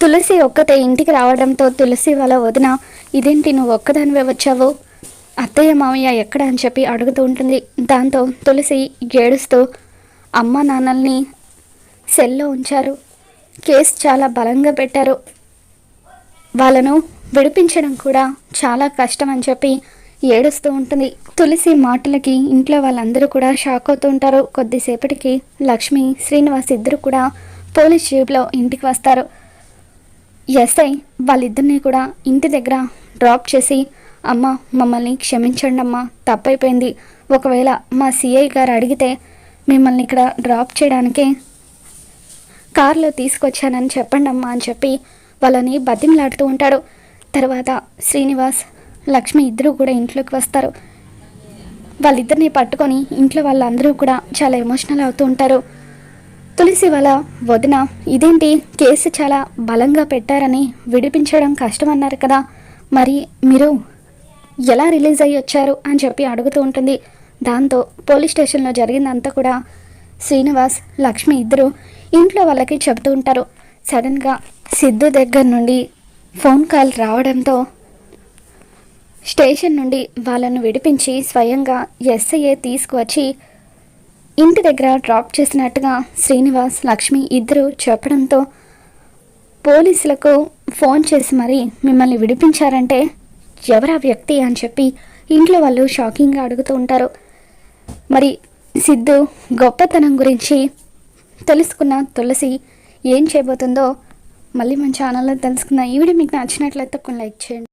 తులసి ఒక్కతే ఇంటికి రావడంతో తులసి వాళ్ళ వదిన ఇదేంటి నువ్వు ఒక్కదానివే వచ్చావు? అత్తయ్య మామయ్య ఎక్కడ? అని చెప్పి అడుగుతూ ఉంటుంది. దాంతో తులసి ఏడుస్తూ అమ్మ నాన్నల్ని సెల్లో ఉంచారు. కేసు చాలా బలంగా పెట్టారు. వాళ్ళను విడిపించడం కూడా చాలా కష్టం అని చెప్పి ఏడుస్తూ ఉంటుంది. తులసి మాటలకి ఇంట్లో వాళ్ళందరూ కూడా షాక్ అవుతూ ఉంటారు. కొద్దిసేపటికి లక్ష్మి శ్రీనివాస్ ఇద్దరు కూడా పోలీస్ జీబ్లో ఇంటికి వస్తారు. ఎస్ఐ వాళ్ళిద్దరిని కూడా ఇంటి దగ్గర డ్రాప్ చేసి అమ్మ మమ్మల్ని క్షమించండి అమ్మా తప్పైపోయింది. ఒకవేళ మా సిఐ గారు అడిగితే మిమ్మల్ని ఇక్కడ డ్రాప్ చేయడానికే కారులో తీసుకొచ్చానని చెప్పండి అమ్మా అని చెప్పి వాళ్ళని బతిమలాడుతూ ఉంటాడు. తర్వాత శ్రీనివాస్ లక్ష్మి ఇద్దరు కూడా ఇంట్లోకి వస్తారు. వాళ్ళిద్దరిని పట్టుకొని ఇంట్లో వాళ్ళందరూ కూడా చాలా ఎమోషనల్ అవుతూ ఉంటారు. తులసి వాళ్ళ వదిన ఇదేంటి? కేసు చాలా బలంగా పెట్టారని విడిపించడం కష్టమన్నారు కదా. మరి మీరు ఎలా రిలీజ్ అయ్యి వచ్చారు అని చెప్పి అడుగుతూ ఉంటుంది. దాంతో పోలీస్ స్టేషన్లో జరిగిందంతా కూడా శ్రీనివాస్ లక్ష్మి ఇద్దరు ఇంట్లో వాళ్ళకి చెబుతూ ఉంటారు. సడన్గా సిద్ధు దగ్గర నుండి ఫోన్ కాల్ రావడంతో స్టేషన్ నుండి వాళ్ళను విడిపించి స్వయంగా ఎస్ఐఏ తీసుకువచ్చి ఇంటి దగ్గర డ్రాప్ చేసినట్టుగా శ్రీనివాస్ లక్ష్మి ఇద్దరు చెప్పడంతో పోలీసులకు ఫోన్ చేసి మరి మిమ్మల్ని విడిపించారంటే ఎవరా వ్యక్తి అని చెప్పి ఇంట్లో వాళ్ళు షాకింగ్గా అడుగుతూ ఉంటారు. మరి సిద్ధు గొప్పతనం గురించి తెలుసుకున్న తులసి ఏం చేయబోతుందో మళ్ళీ మన ఛానల్లో తెలుసుకుందాం. ఈ వీడియో మీకు నచ్చినట్లయితే కొన్ని లైక్ చేయండి.